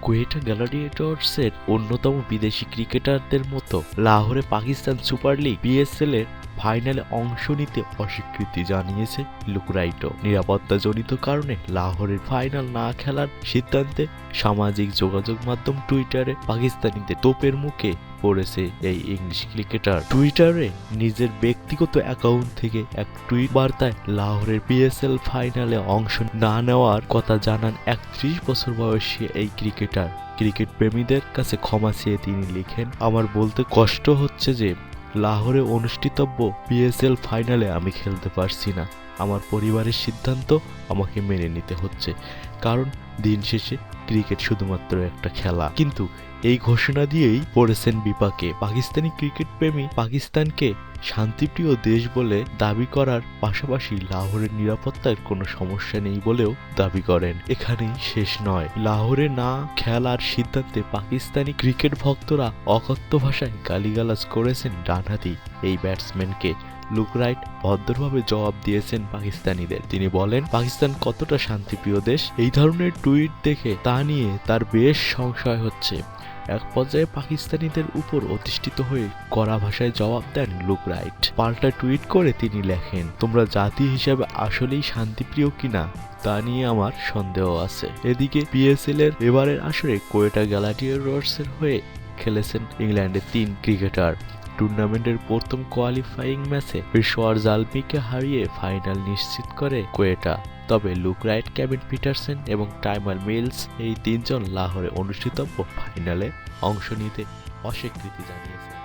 কোয়েটা গ্যালাডিয়েটর্সের অন্যতম বিদেশি ক্রিকেটারদের মতো লাহোরে পাকিস্তান সুপার লিগ বিএসএল এর ফাইনালে অংশ নিতে অস্বীকৃতি জানিয়েছে লুকরাইটো। নিরাপত্তাজনিত কারণে লাহোরের ফাইনাল না খেলার সিদ্ধান্তে সামাজিক যোগাযোগ মাধ্যম টুইটারে পাকিস্তানিদের তোপের মুখে পড়েছে এই ইংলিশ ক্রিকেটার। টুইটারে নিজের ব্যক্তিগত অ্যাকাউন্ট থেকে এক টুইট বার্তায় লাহোরের পিএসএল ফাইনালে অংশ না নেওয়ার কথা জানান একত্রিশ বছর বয়সী এই ক্রিকেটার। ক্রিকেট প্রেমীদের কাছে ক্ষমা চেয়ে তিনি লিখেন, আমার বলতে কষ্ট হচ্ছে যে লাহোরে অনুষ্ঠিতব্য পিএসএল ফাইনালে আমি খেলতে পারছি না। আমার পরিবারের সিদ্ধান্ত আমাকে মেনে নিতে হচ্ছে। কারণ দিন শেষে ক্রিকেট শুধুমাত্র একটা খেলা। কিন্তু এই ঘোষণা দিয়েই পড়েছেন বিপাকে। পাকিস্তানি ক্রিকেট প্রেমী পাকিস্তানকে শান্তিপ্রিয় দেশ বলে দাবি করার পাশাপাশি লাহোরের নিরাপত্তার কোনো সমস্যা নেই বলেও দাবি করেন। এখানেই শেষ নয়। লাহোরে না খেলার সিদ্ধান্তে পাকিস্তানি ক্রিকেট ভক্তরা অকথ্য ভাষায় গালিগালাজ করেছেন ডানহাতি এই ব্যাটসম্যানকে। লুকরাইট ভদ্রভাবে জবাব দিয়েছেন পাকিস্তানিদের। তিনি বলেন, পাকিস্তান কতটা শান্তিপ্রিয় দেশ? এই ধরনের টুইট দেখে তা নিয়ে তার বেশ সংশয় হচ্ছে। এক পর্যায়ে পাকিস্তানিদের উপর অধিষ্ঠিত হয়ে কড়া ভাষায় জবাব দেন লুক রাইট পাল্টা টুইট করে তিনি লেখেন, তোমরা জাতি হিসাবে আসলেই শান্তিপ্রিয় কিনা, তা নিয়ে আমার সন্দেহ আছে। এদিকে পিএসএল এর এবারের আসরে কোয়েটা গ্যালাডিয়ার্সের হয়ে খেলেছেন ইংল্যান্ডের তিন ক্রিকেটার। টুর্নামেন্টের প্রথম কোয়ালিফাইং ম্যাচে বিশ্বর জালমিকে হারিয়ে ফাইনাল নিশ্চিত করে কোয়েটা। তবে লুক রাইট ক্যাবিন পিটারসেন এবং টাইমার মিলস এই তিনজন লাহোরে অনুষ্ঠিতব্য ফাইনালে অংশ নিতে অস্বীকৃতি জানিয়েছে